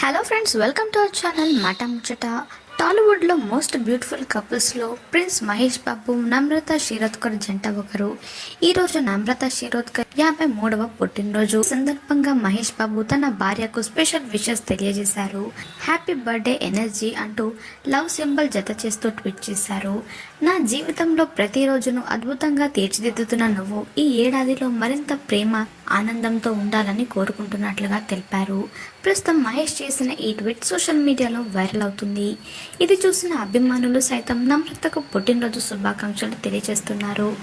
Hello friends welcome to our channel మాట ముచ్చట టాలీవుడ్లో మోస్ట్ బ్యూటిఫుల్ కపుల్స్లో ప్రిన్స్ మహేష్ బాబు నమ్రత శిరోద్కర్ జంట ఒకరు ఈ రోజు నమ్రత శిరోద్కర్ యాభై మూడవ పుట్టినరోజు సందర్భంగా మహేష్ బాబు తన భార్యకు స్పెషల్ విషెస్ తెలియజేశారు. హ్యాపీ బర్త్డే ఎనర్జీ అంటూ లవ్ సింబల్ జత చేస్తూ ట్వీట్ చేశారు. నా జీవితంలో ప్రతిరోజును అద్భుతంగా తీర్చిదిద్దుతున్న నువ్వు ఈ ఏడాదిలో మరింత ప్రేమ ఆనందంతో ఉండాలని కోరుకుంటున్నట్లుగా తెలిపారు. ప్రస్తుతం మహేష్ చేసిన ఈ ట్వీట్ సోషల్ మీడియాలో వైరల్ అవుతుంది. ఇది చూసిన అభిమానులు సైతం నమ్రతకు పుట్టినరోజు శుభాకాంక్షలు తెలియజేస్తున్నారు.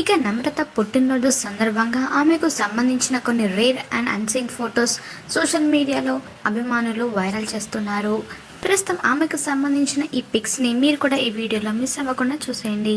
ఇక నమ్రత పుట్టినరోజు సందర్భంగా ఆమెకు సంబంధించిన కొన్ని rare and unseen photos social మీడియాలో అభిమానులు వైరల్ చేస్తున్నారు. ప్రస్తుతం ఆమెకు సంబంధించిన ఈ పిక్స్ని మీరు కూడా ఈ వీడియోలో మిస్ అవ్వకుండా చూసేయండి.